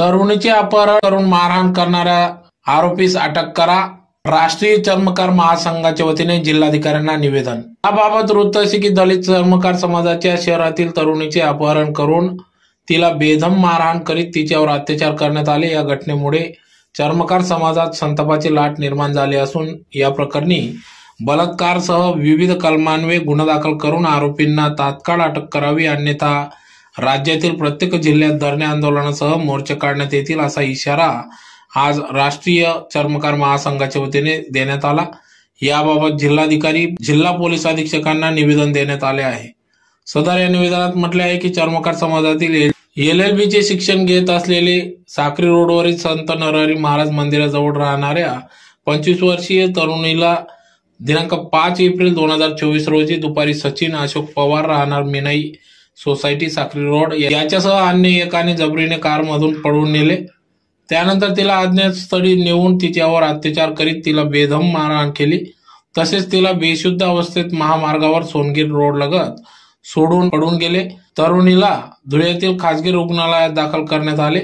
तरुणीचे अपहरण करून मारहाण करणाऱ्या आरोपीस अटक करा. राष्ट्रीय चर्मकार महासंघाच्या वतीने जिल्हाधिकाऱ्यांना निवेदन. याबाबत वृत्त असे की दलित चर्मकार समाजाच्या शहरातील तरुणीचे अपहरण करून तिला बेधम मारहाण करीत तिच्यावर अत्याचार करण्यात आले. या घटनेमुळे चर्मकार समाजात संतापाची लाट निर्माण झाली असून या प्रकरणी बलात्कारसह विविध कलमान्वये गुन्हा दाखल करून आरोपींना तात्काळ अटक करावी अन्यथा राज्यातील प्रत्येक जिल्ह्यात धरणे आंदोलनासह मोर्चे काढण्यात येतील असा इशारा आज राष्ट्रीय चर्मकार महासंघाच्या वतीने देण्यात आला. याबाबत जिल्हाधिकारी जिल्हा पोलीस अधीक्षकांना निवेदन देण्यात आले आहे. सदर या निवेदनात म्हटले आहे की चर्मकार समाजातील एल एल चे शिक्षण घेत असलेले साक्री रोडवरील संत नरहरी महाराज मंदिराजवळ राहणाऱ्या पंचवीस वर्षीय तरुणीला दिनांक पाच एप्रिल दोन हजार चोवीस रोजी दुपारी सचिन अशोक पवार राहणार मिनाई सोसायटी साखरी रोड याच्यासह अन्य एकाने जबरीने कारमधून पळून नेले. त्यानंतर तिला अज्ञात स्थळी नेऊन तिच्यावर अत्याचार करीत तिला बेदम मारहाण केली. तसेच तिला बेशुद्ध अवस्थेत महामार्गावर सोनगीर रोड लगत सोडून पडून गेले. तरुणीला धुळ्यातील खासगी रुग्णालयात दाखल करण्यात आले.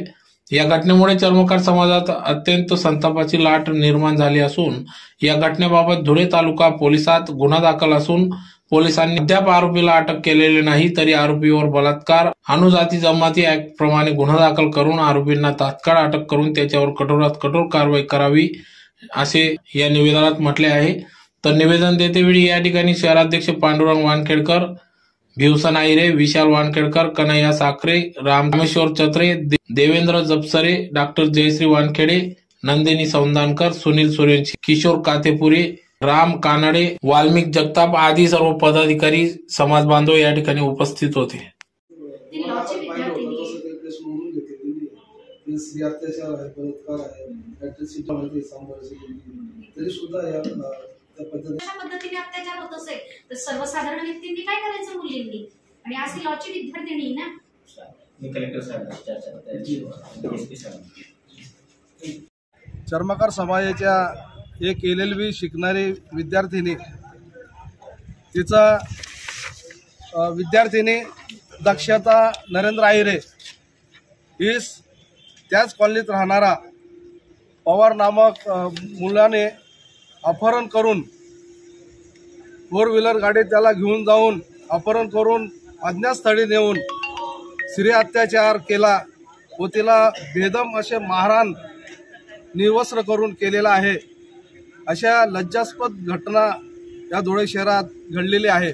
या घटनेमुळे चर्मकार समाजात अत्यंत संतापाची लाट निर्माण झाली असून या घटनेबाबत धुळे तालुका पोलिसात गुन्हा दाखल असून पोलिसांनी अद्याप आरोपीला अटक केलेली नाही तरी आरोपीवर बलात्कार. अनुजाती जमाती ऍक्ट प्रमाणे गुन्हा दाखल करून आरोपींना तात्काळ अटक करून त्याच्यावर कठोरात कठोर कारवाई करावी असे या निवेदनात म्हटले आहे. तर निवेदन देतेवेळी या ठिकाणी शहराध्यक्ष पांडुरंग वानखेडकर भिवसन आहिरे विशाल वानखेडकर कन्हैया साखरे रामेश्वर चत्रे देवेंद्र जपसरे डॉक्टर जयश्री वानखेडे नंदिनी सौंदानकर सुनील सुरेश किशोर कातेपुरे राम कानडे वाल्मिक जगताप आदी सर्व पदाधिकारी समाज बांधव या ठिकाणी उपस्थित होते. हे पद्धतीने अत्याचार असेल तर सर्वसाधारण व्यक्तींनी काय करायचं मुलींनी? आणि आज ती लॉची विद्यार्थिनी ना? मी कलेक्टर साहेब चर्चा करता एस पी साहेब. चर्मकार समाजाच्या एक एल एल बी शिकणारी विद्यार्थिनी तिचा विद्यार्थिनी दक्षता नरेंद्र आहिरे ही त्याच कॉलनीत राहणारा पवार नामक मुलाने अपहरण करून फोर व्हीलर गाडी त्याला घेऊन जाऊन अपहरण करून अज्ञातस्थळी नेऊन स्त्री अत्याचार केला व तिला बेदम असे महाराण निवस्त्र करून केलेला आहे. अशा लज्जास्पद घटना या धुळे शहरात घडलेली आहे.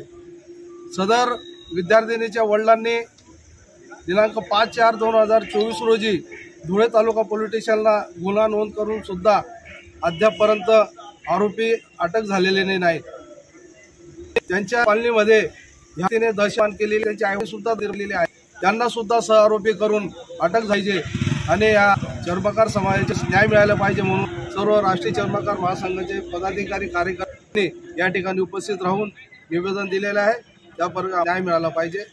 सदर विद्यार्थिनीच्या वडिलांनी दिनांक पाच चार दोन हजार चोवीस रोजी धुळे तालुका पोलीस स्टेशनला गुन्हा नोंद करून सुद्धा अद्यापपर्यंत आरोपी अटक झालेले नाही. त्यांच्या कॉलनीमध्ये तिने दहशतवाद केलेली त्यांची आई सुद्धा दिलेली आहे. त्यांना सुद्धा सहआरोपी करून अटक झायचे आणि या चर्मकार समाजाचे न्याय मिळायला पाहिजे म्हणून सर्व राष्ट्रीय चर्मकार महासंघाचे पदाधिकारी कार्यकर्ते या ठिकाणी उपस्थित राहून निवेदन दिलेलं आहे. त्या प्रकारे न्याय मिळाला पाहिजे.